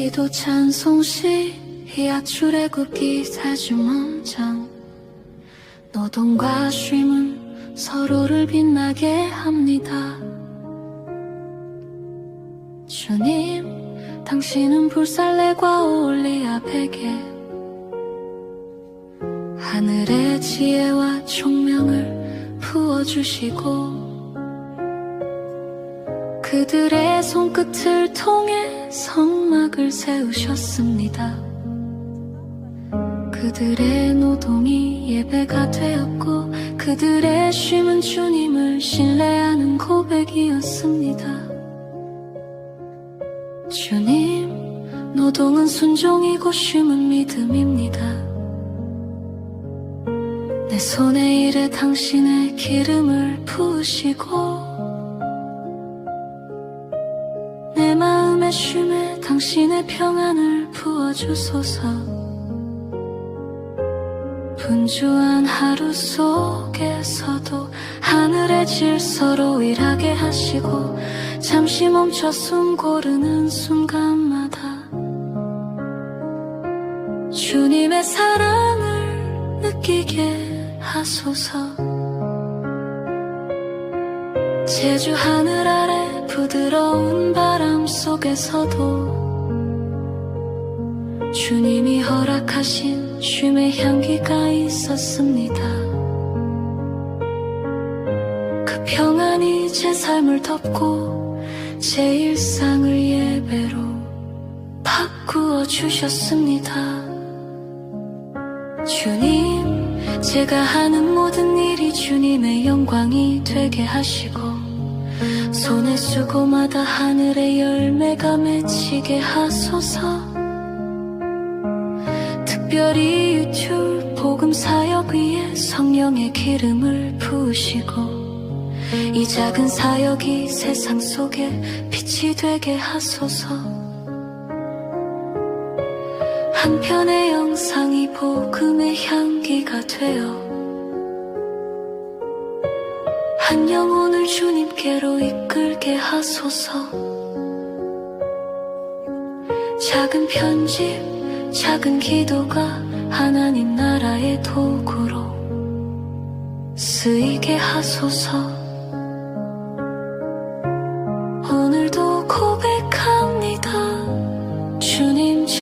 기도 찬송시 희야출애굽기 사주문장. 노동과 쉼은 서로를 빛나게 합니다. 주님 당신은 불살레과 올리아 베개 하늘의 지혜와 총명을 부어주시고 그들의 손끝을 통해 성막을 세우셨습니다. 그들의 노동이 예배가 되었고 그들의 쉼은 주님을 신뢰하는 고백이었습니다. 주님, 노동은 순종이고 쉼은 믿음입니다. 내 손에 일에 당신의 기름을 부으시고 마음의 쉼에 당신의 평안을 부어주소서. 분주한 하루 속에서도 하늘의 질서로 일하게 하시고 잠시 멈춰 숨 고르는 순간마다 주님의 사랑을 느끼게 하소서. 제주 하늘 아래 부드러운 바람 속에서도 주님이 허락하신 쉼의 향기가 있었습니다. 그 평안이 제 삶을 덮고 제 일상을 예배로 바꾸어 주셨습니다. 주님, 제가 하는 모든 일이 주님의 영광이 되게 하시고 손에 수고마다 하늘의 열매가 맺히게 하소서. 특별히 유출 복음 사역 위에 성령의 기름을 부으시고 이 작은 사역이 세상 속에 빛이 되게 하소서. 한 편의 영상이 복음의 향기가 되어 한 영혼을 주님께로 이끌게 하소서. 작은 편집, 작은 기도가 하나님 나라의 도구로 쓰이게 하소서